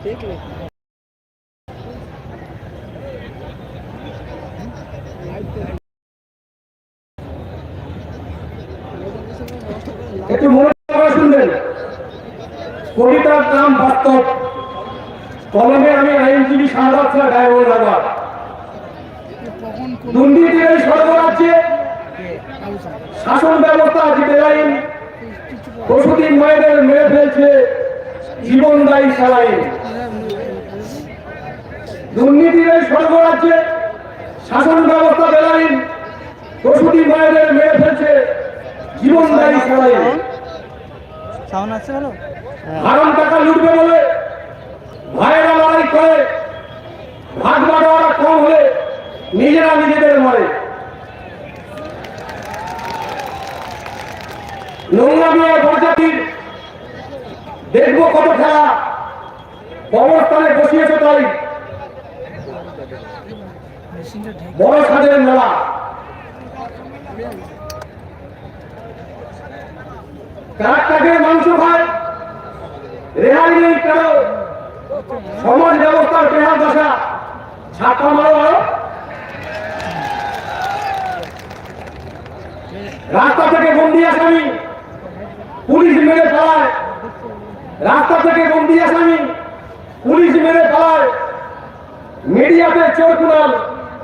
দেখলে। একটু মনে করে শুনবেন। কবিতার নাম বাস্তব। কলমে আমি আইনজীবী সারদা স্যার ডায়মন্ড রাবার কখন কোন দুর্নীতির এই সর্বরাজ্যে শাসন ব্যবস্থা আজ বেআইন প্রসূতির মায়েদের মেরে ফেলছে জীবনদায়ী সালাইন দুর্নীতির এই সর্বরাজ্যে শাসন ব্যবস্থা বেআইন প্রসূতি মায়েদের মেরে ফেলছে সাউন্ড আছে ভালো? হারাম টাকা লুটবে বলে ভাইয়েরা লড়াই করে ভাগ বাটোয়ারা কম হলে নিজেরা নিজেদের মরে। নোংরামি আর প্রজাতির দেখব কত খেলা। কবরস্থানে বসিয়েছে তাই। বড় সাজের মেলা। কাক মাংস খায়। রেহাই নেই কারও সমাজ ব্যবস্থার বেহাল দশা। ছাপা মারো মারো রাস্তা থেকে বন্দি আসামি। পুলিশ মেরে রাস্তা থেকে বন্দি আসামি পুলিশ মেরে পালায় মিডিয়াতে চোর কুনাল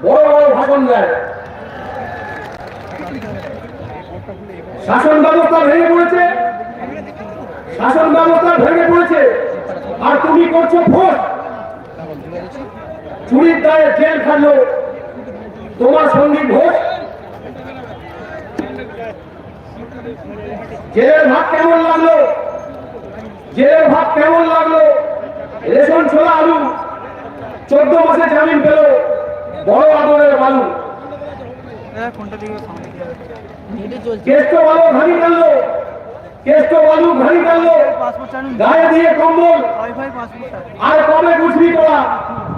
বড় বড় ভাষণ দেয়। শাসন ব্যবস্থা ভেঙে পড়েছে। শাসন ব্যবস্থা ভেঙে পড়েছে। আর তুমি করছ ভোট চুরির দায়ে জেল খাটলো তোমার সঙ্গী ঘোষ। জেলের ভাত কেমন লাগল? জেলের ভাত কেমন লাগল? রেশন ছোলা আলু চোদ্দ মাসে জামিন পেল বড় আদরের বালু। হ্যাঁ কেষ্ট বালু ঘানি টানলো কেষ্ট বালু ঘানি টানলো গায়ে দিয়ে কম্বল। আর কবে বুঝবি তোরা?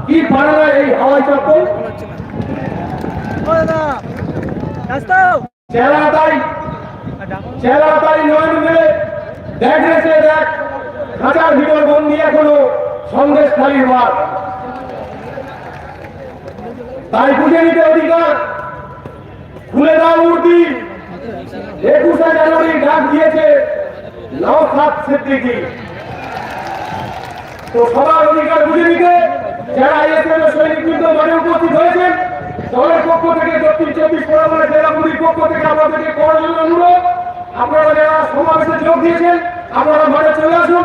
কি পারে না এই হাওয়াই চপ্পল? চেলা তাই চেলা তাই নয়ন মেলে। দেখ রেছে দেখ। খাঁচার ভিতর বন্দি এখনও সন্দেশ খালির মার তাই বুঝে নিতে অধিকার। খুলে দাও মূর্তি। একুশে জানুয়ারি ডাক দিয়েছে নওখাত সিদ্দিকী। তো সবার অধিকার বুঝে নিতে যারা আইএসএম এর সৈনিকবৃন্দ মানে উপস্থিত হয়েছেন, দলের পক্ষ থেকে দক্ষিণ চব্বিশ পরগনা জেলা পুলিশ পক্ষ থেকে আপনাদেরকে করার জন্য অনুরোধ। আপনারা যারা সমাবেশে যোগ দিয়েছেন, আপনারা মাঠে চলে আসুন।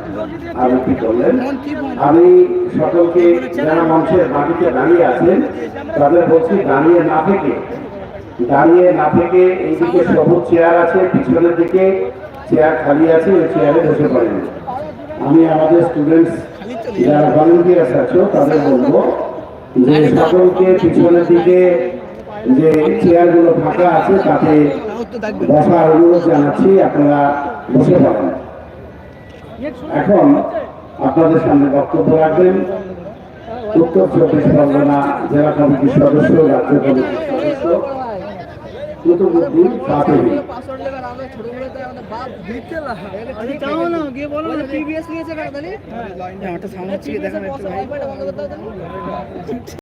আবৃত্তি করলেন? আমি সকলকে যারা মঞ্চের মাটিতে দাঁড়িয়ে আছেন, তাদের বলছি, দাঁড়িয়ে না থেকে। দাঁড়িয়ে না থেকে এইদিকে সবুজ চেয়ার আছে, পিছনের দিকে চেয়ার খালি আছে ওই চেয়ারে বসে পড়েন। আমি আমাদের স্টুডেন্টস যারা ভলেন্টিয়ার্স আছো, তাদের বলব যে সকলকে পিছনের দিকে যে চেয়ারগুলো ফাঁকা আছে, তাতে বসার অনুরোধ জানাচ্ছি, আপনারা বসে পড়েন। এখন আপনাদের সামনে বক্তব্য রাখবেন। উত্তর চব্বিশ পরগনা জেলা কমিটির সদস্য রাজ্য কমিটির সদস্য